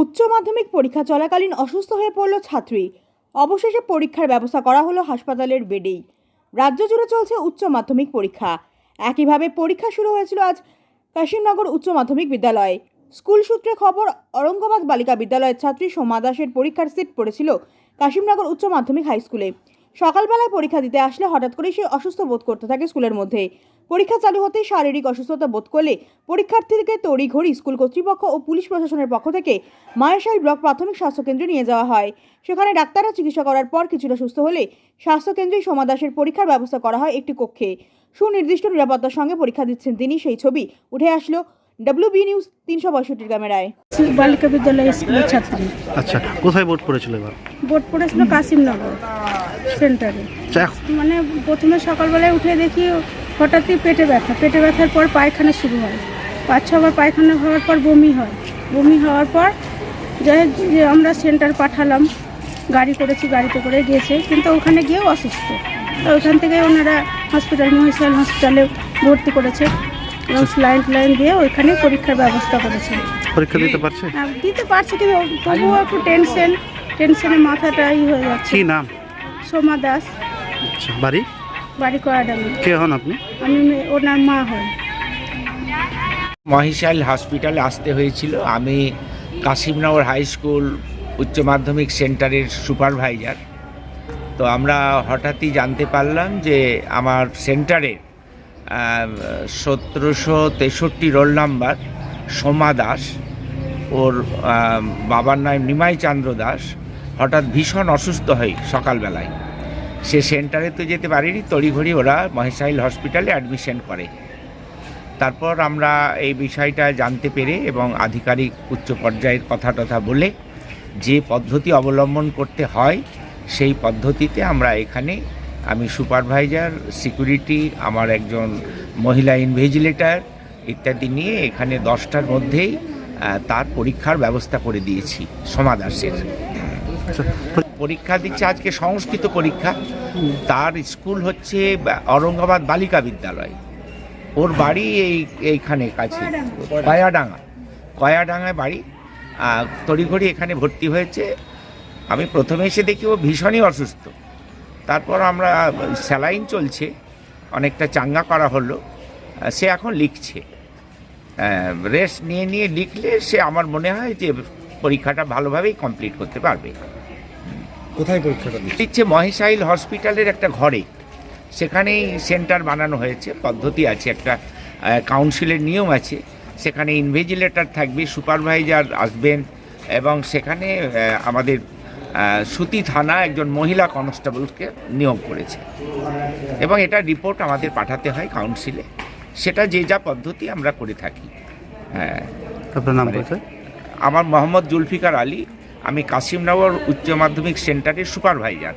উচ্চ মাধ্যমিক পরীক্ষা চলাকালীন অসুস্থ হয়ে পড়ল ছাত্রী। অবশেষে পরীক্ষার ব্যবস্থা করা হলো হাসপাতালের বেডেই। রাজ্য জুড়ে চলছে উচ্চ মাধ্যমিক পরীক্ষা। একইভাবে পরীক্ষা শুরু হয়েছিল আজ কাশিমনগর উচ্চ মাধ্যমিক বিদ্যালয়ে। স্কুল সূত্রে খবর অরঙ্গবাদ বালিকা বিদ্যালয়ের ছাত্রী সোমা দাসের পরীক্ষার সিট পড়েছিল কাশিমনগর উচ্চ মাধ্যমিক হাই স্কুলে। সকালবেলায় পরীক্ষা দিতে আসলে হঠাৎ করেই সে অসুস্থ বোধ করতে থাকে স্কুলের মধ্যে পরীক্ষা চালু হতেই শারীরিক অসুস্থতা বোধ করলে পরীক্ষার্থীদেরকে তড়িঘড়ি স্কুল কর্তৃপক্ষ ও পুলিশ প্রশাসনের পক্ষ থেকে মায়াশাল ব্লক প্রাথমিক স্বাস্থ্যকেন্দ্রে নিয়ে যাওয়া হয়। সেখানে ডাক্তাররা চিকিৎসা করার পর কিছুটা সুস্থ হলে স্বাস্থ্যকেন্দ্রেই সোমা দাসের পরীক্ষার ব্যবস্থা করা হয় একটি কক্ষে। সুনির্দিষ্ট নিরাপত্তার সঙ্গে পরীক্ষা দিচ্ছেন তিনি। সেই ছবি উঠে আসলো ডব্লিউবি নিউজ তিনশো পঁয়ষট্টির ক্যামেরায়। বালিকা বিদ্যালয় স্কুলের ছাত্রী। আচ্ছা কোথায় ভোট পড়েছিল এবার? বোর্ড পড়েছিল কাসিমনগর সেন্টারে। আচ্ছা, মানে প্রথমে সকালবেলায় উঠে দেখি হঠাৎই পেটে ব্যথা। পেটে ব্যথার পর পায়খানা শুরু হয়। পাঁচ ছবার পায়খানা হওয়ার পর বমি হয়। বমি হওয়ার পর যাই হোক, যে আমরা সেন্টার পাঠালাম। গাড়ি করেছি গাড়িতে করে গিয়েছে। কিন্তু ওখানে গিয়েও অসুস্থ। তো ওখান থেকে ওনারা হসপিটাল মহিশাল হসপিটালে ভর্তি করেছে। এবং স্লাইন ফ্লাইন দিয়ে ওইখানে পরীক্ষার ব্যবস্থা করেছে। পরীক্ষা দিতে পারছে? আর দিতে পারছি কিন্তু তবুও একটু টেনশন টেনশনে মাথাটা ই হয়ে যাচ্ছে। কি নাম? সোমা দাস। আচ্ছা বাড়ি? বাড়ি কে হন আপনি? আমি ওনার মা হই মহিশাল হসপিটালে আসতে হয়েছিল। আমি কাশিমনগর হাই স্কুল উচ্চ মাধ্যমিক সেন্টারের সুপারভাইজার। তো আমরা হঠাৎই জানতে পারলাম যে আমার সেন্টারের সতেরোশো তেষট্টি রোল নাম্বার সোমা দাস ওর বাবার নাম নিমাই চন্দ্র দাস হঠাৎ ভীষণ অসুস্থ হয় সকালবেলায়। সে সেন্টারে তো যেতে পারিনি, তড়িঘড়ি ওরা মহেশাইল হসপিটালে অ্যাডমিশন করে। তারপর আমরা এই বিষয়টা জানতে পেরে এবং আধিকারিক উচ্চ পর্যায়ের কথা টথা বলে যে পদ্ধতি অবলম্বন করতে হয়, সেই পদ্ধতিতে আমরা এখানে আমি সুপারভাইজার, সিকিউরিটি, আমার একজন মহিলা ইনভেজিলেটর ইত্যাদি নিয়ে এখানে দশটার মধ্যেই তার পরীক্ষার ব্যবস্থা করে দিয়েছি সমাদাসের পরীক্ষা দিচ্ছে, আজকে সংস্কৃত পরীক্ষা। তার স্কুল হচ্ছে ঔরঙ্গাবাদ বালিকা বিদ্যালয়। ওর বাড়ি এই, এইখানে কাছে, কয়াডাঙ্গা। কয়াডাঙ্গায় বাড়ি। তড়িঘড়ি এখানে ভর্তি হয়েছে। আমি প্রথমে এসে দেখি ও ভীষণই অসুস্থ। তারপর আমরা, স্যালাইন চলছে, অনেকটা চাঙ্গা করা হলো। সে এখন লিখছে। রেস্ট নিয়ে নিয়ে লিখলে সে আমার মনে হয় যে পরীক্ষাটা ভালোভাবেই কমপ্লিট করতে পারবে। কোথায় পরীক্ষাটা দিচ্ছে মহেশাইল হসপিটালের একটা ঘরে। সেখানেই সেন্টার বানানো হয়েছে পদ্ধতি আছে একটা কাউন্সিলের নিয়ম আছে। সেখানে ইনভেজিলেটর থাকবে সুপারভাইজার আসবেন এবং সেখানে আমাদের সুতি থানা একজন মহিলা কনস্টেবলকে নিয়োগ করেছে। এবং এটা রিপোর্ট আমাদের পাঠাতে হয় কাউন্সিলে সেটা যে যা পদ্ধতি আমরা করে থাকি। হ্যাঁ। আপনার নাম মানে- আমার মোহাম্মদ জুলফিকার আলী আমি কাশিমনগর উচ্চ মাধ্যমিক সেন্টারের সুপারভাইজার।